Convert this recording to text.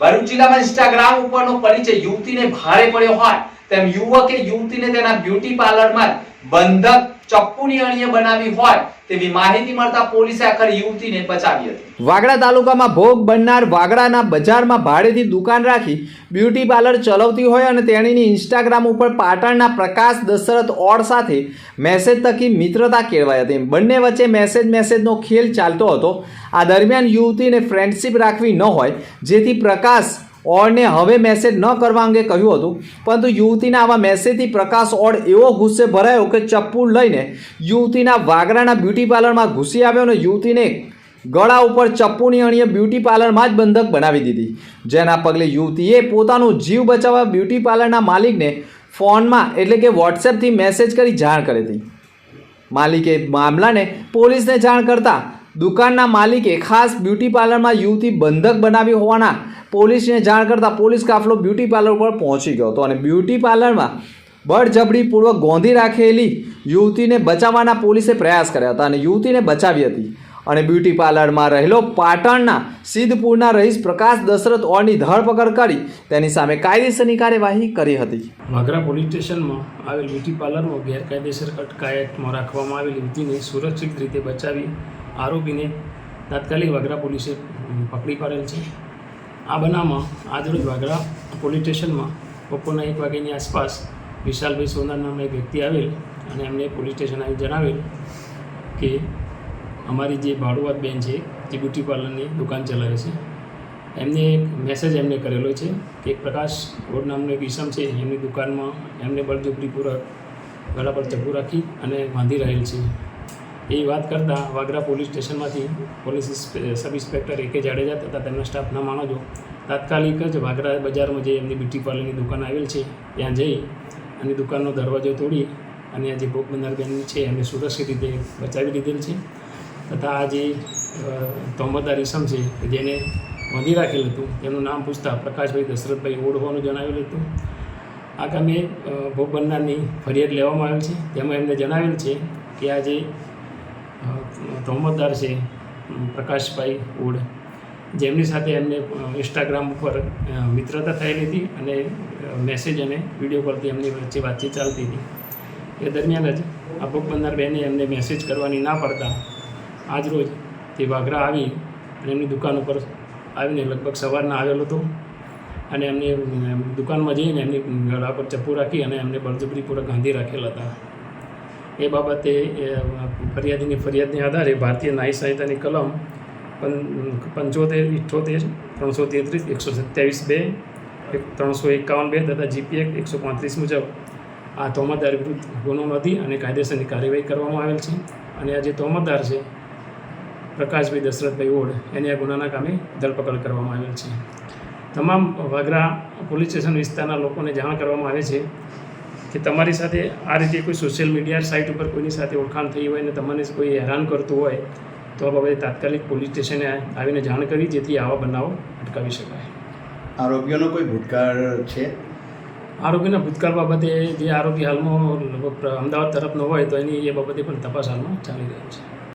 ભરૂચ જિલ્લામાં ઇન્સ્ટાગ્રામ ઉપરનો પરિચય યુવતીને ભારે પડ્યો હોય તેમ યુવકે યુવતીને તેના બ્યુટી પાર્લરમાં બંધક ચપ્પુની અણીએ બનાવી હોય તેવી માહિતી મળતા પોલીસે આખર યુવતીને બચાવી હતી. વાગડા તાલુકામાં ભોગ બનનાર વાગડાના બજારમાં ભાડેથી દુકાન રાખી બ્યુટી પાર્લર ચલાવતી હોય અને તેણીની ઇન્સ્ટાગ્રામ ઉપર પાટણના પ્રકાશ દશરથ ઓડ સાથે મેસેજ થકી મિત્રતા કેળવાઈ હતી. બંને વચ્ચે મેસેજ મેસેજનો ખેલ ચાલતો હતો. આ દરમિયાન યુવતીને ફ્રેન્ડશિપ રાખવી ન હોય, જેથી પ્રકાશ ઓડને હવે મેસેજ ન કરવા અંગે કહ્યું હતું. પરંતુ યુવતીના આવા મેસેજથી પ્રકાશ ઓડ એવો ગુસ્સે ભરાયો કે ચપ્પુ લઈને યુવતીના વાગરાના બ્યુટી પાર્લરમાં ઘૂસી આવ્યો અને યુવતીને ગળા ઉપર ચપ્પુની અણીએ બ્યુટી પાર્લરમાં જ બંધક બનાવી દીધી. જેના પગલે યુવતીએ પોતાનો જીવ બચાવવા બ્યુટી પાર્લરના માલિકને ફોનમાં એટલે કે વોટ્સએપથી મેસેજ કરી જાણ કરી હતી. માલિકે મામલાને પોલીસને જાણ કરતા દુકાનના માલિકે ખાસ બ્યુટી પાર્લરમાં યુવતી બંધક બનાવી હોવાના પોલીસને જાણ કરતા પોલીસ કાફલો બ્યુટી પાર્લર પર પહોંચી ગયો હતો અને બ્યુટી પાર્લરમાં બળજબરીપૂર્વક ગોંધી રાખેલી યુવતીને બચાવવાના પોલીસે પ્રયાસ કર્યા હતા અને યુવતીને બચાવી હતી. અને બ્યુટી પાર્લરમાં રહેલો પાટણના સિદ્ધપુરના રહીશ પ્રકાશ દશરથ ઓરની ધરપકડ કરી તેની સામે કાયદેસરની કાર્યવાહી કરી હતી. વાઘરા પોલીસ સ્ટેશનમાં આવેલ બ્યુટી પાર્લરમાં ગેરકાયદેસર અટકાયતમાં રાખવામાં આવેલી યુવતીને સુરક્ષિત રીતે બચાવી આરોપીને તાત્કાલિક વાગરા પોલીસે પકડી પાડેલ છે. આ બનાવમાં આજરોજ વાગરા પોલીસ સ્ટેશનમાં બપોરના એક વાગ્યાની આસપાસ વિશાલભાઈ સોનાર નામના એક વ્યક્તિ આવેલ અને એમને પોલીસ સ્ટેશન આવી જણાવેલ કે અમારી જે ભાડુઆત બેન છે, જે બ્યુટી પાર્લરની દુકાન ચલાવે છે, એમને એક મેસેજ એમને કરેલો છે કે પ્રકાશ ગોડ નામનો એક ઈસમ છે, એમની દુકાનમાં એમને બળજબરીપૂર્વક ગળા પર ચપ્પુ રાખી અને બાંધી રહેલ છે. એ વાત કરતાં Vagra police સ્ટેશનમાંથી police sub inspector A K Jadeja તથા તેમના સ્ટાફના માણસો તાત્કાલિક જ વાગરા બજારમાં જે એમની બ્યુટી પાર્લરની દુકાન આવેલ છે, ત્યાં જઈ અને દુકાનનો દરવાજો તોડી અને આ જે ભોગ બંધારબેન બેન છે, એમને સુરક્ષિત રીતે બચાવી લીધેલ છે તથા આ જે તોમદાર ઇસમ છે, જેને બાંધી રાખેલ હતું, તેનું નામ પૂછતા પ્રકાશભાઈ દશરથભાઈ ઓડ હોવાનું જણાવેલું હતું. આ કામે ભોગ બનનારની ફરિયાદ લેવામાં આવેલ છે. તેમાં એમને જણાવેલ છે કે આ જે અ, તોમતદાર છે પ્રકાશભાઈ ઓડ જેમની સાથે એમને ઇન્સ્ટાગ્રામ ઉપર મિત્રતા થયેલી હતી અને મેસેજ અને વીડિયો પરથી એમની વચ્ચે વાતચીત ચાલતી હતી. એ દરમિયાન જ આ ભોગ બનનાર બેને એમને મેસેજ કરવાની ના પડતા આજ રોજ તે વાઘરા આવી અને એમની દુકાન ઉપર આવીને લગભગ સવારના આવેલો હતો અને એમને દુકાનમાં જઈને એમની ગળા પર ચપ્પુ રાખી અને એમને બળજબરીપૂર્વક ગાંધી રાખેલા હતા. એ બાબતે ફરિયાદીની ફરિયાદને આધારે ભારતીય ન્યાય સંહિતાની કલમ પં, પંચોતેર ઇઠ્ઠોતેર ત્રણસો તેત્રીસ, એકસો સત્યાવીસ બે ત્રણસો એકાવન બે તથા જીપીએક એકસો પાંત્રીસ મુજબ આ તોમતદાર વિરુદ્ધ ગુનો નોંધી અને કાયદેસરની કાર્યવાહી કરવામાં આવેલ છે. અને આ જે તોમતદાર છે, પ્રકાશભાઈ દશરથભાઈ ઓડ એની આ ગુનાના કામે ધરપકડ કરવામાં આવેલ છે. તમામ વાગરા પોલીસ સ્ટેશન વિસ્તારના લોકોને જાણ કરવામાં આવે છે કે તમારી સાથે આ રીતે કોઈ સોશિયલ મીડિયા સાઇટ ઉપર કોઈની સાથે ઓળખાણ થઈ હોય અને તમને કોઈ હેરાન કરતું હોય તો આ બાબતે તાત્કાલિક પોલીસ સ્ટેશને આવીને જાણ કરી જેથી આવા બનાવો અટકાવી શકાય. આરોપીઓનો કોઈ ભૂતકાળ છે? આરોપીના ભૂતકાળ બાબતે જે આરોપી હાલમાં લગભગ અમદાવાદ તરફનો હોય તો એની એ બાબતે પણ તપાસ હાલમાં ચાલી રહી છે.